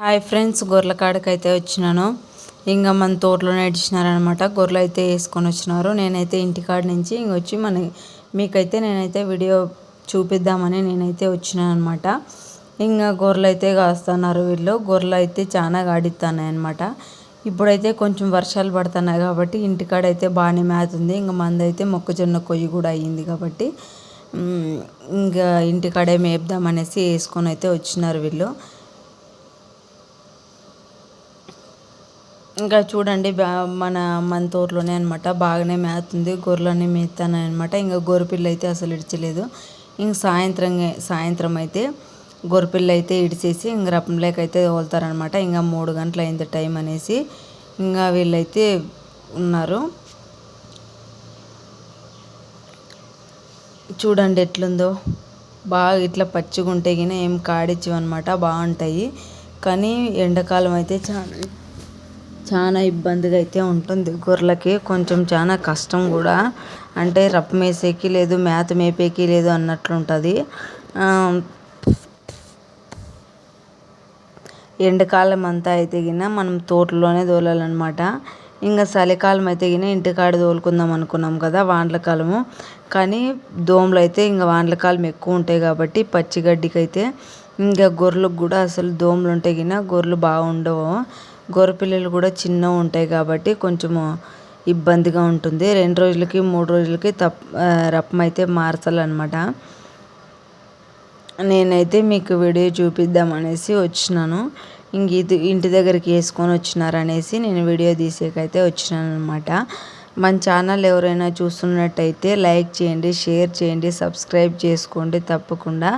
Hi friends గొర్రెల అయితే వచ్చినాను. ఇంకా మన తోటలోనే నడిచినారనమాట గొర్రెలు అయితే వేసుకొని వచ్చినారు. నేనైతే ఇంటికాడ నుంచి ఇంక వచ్చి మన మీకైతే నేనైతే వీడియో చూపిద్దామని నేనైతే వచ్చినాను అనమాట ఇంకా గొర్రెలు అయితే కాస్తున్నారు వీళ్ళు. గొర్రెలు అయితే చాలా గాడిస్తున్నాయి అనమాట ఇప్పుడైతే కొంచెం వర్షాలు పడుతున్నాయి కాబట్టి ఇంటికాడ అయితే బాగానే మేతుంది ఇంకా మందైతే మొక్కజొన్న కొయ్యి కూడా అయ్యింది కాబట్టి ఇంకా ఇంటికాడే మేపుదామనేసి వేసుకొని అయితే వచ్చినారు వీళ్ళు. ఇంకా చూడండి మన మన తోటలోనే అనమాట బాగానే మేతుంది గొర్రెలన్నీ మేస్తాయి అనమాట ఇంకా గొర్రెపిల్ల అయితే అసలు ఇడిచలేదు. ఇంక సాయంత్రం సాయంత్రం అయితే గొర్రెపిల్ల అయితే ఇడిచేసి ఇంక రపంలోకి అయితే తోలుతారనమాట ఇంకా మూడు గంటలు అయింది టైం అనేసి ఇంకా వీళ్ళైతే ఉన్నారు. చూడండి ఎట్లుందో. బాగా ఇట్లా పచ్చిగా ఉంటే గిన ఏం కాడిచ్చవన్నమాట. బాగుంటాయి. కానీ ఎండాకాలం అయితే చాలా. చాలా ఇబ్బందిగా అయితే ఉంటుంది. గొర్రెలకి కొంచెం చాలా కష్టం కూడా. అంటే రప్ప మేసేకి లేదు మేత మేపేకి లేదు అన్నట్లు ఉంటుంది ఎండాకాలం అంతా అయితే గిన మనం తోటలోనే తోలాలన్నమాట ఇంకా చలికాలం అయితే గిన ఇంటికాడ తోలుకుందాం అనుకున్నాం కదా వానలకాలము. కానీ దోమలు అయితే ఇంకా వానలకాలం ఎక్కువ ఉంటాయి కాబట్టి పచ్చిగడ్డికి అయితే ఇంకా గొర్రెలకు కూడా అసలు దోమలు ఉంటాయి గిన గొర్రెలు బాగుండవు గొర్రె పిల్లలు కూడా చిన్నగా ఉంటాయి కాబట్టి కొంచెము ఇబ్బందిగా ఉంటుంది. రెండు రోజులకి మూడు రోజులకి తప్ రప్పం అయితే మార్చాలన్నమాట నేనైతే మీకు వీడియో చూపిద్దాం అనేసి వచ్చినాను. ఇంక ఇది ఇంటి దగ్గరికి వేసుకొని వచ్చినారనేసి నేను వీడియో తీసేకైతే వచ్చినాను అనమాట మన ఛానల్ ఎవరైనా చూస్తున్నట్టయితే లైక్ చేయండి షేర్ చేయండి సబ్స్క్రైబ్ చేసుకోండి తప్పకుండా.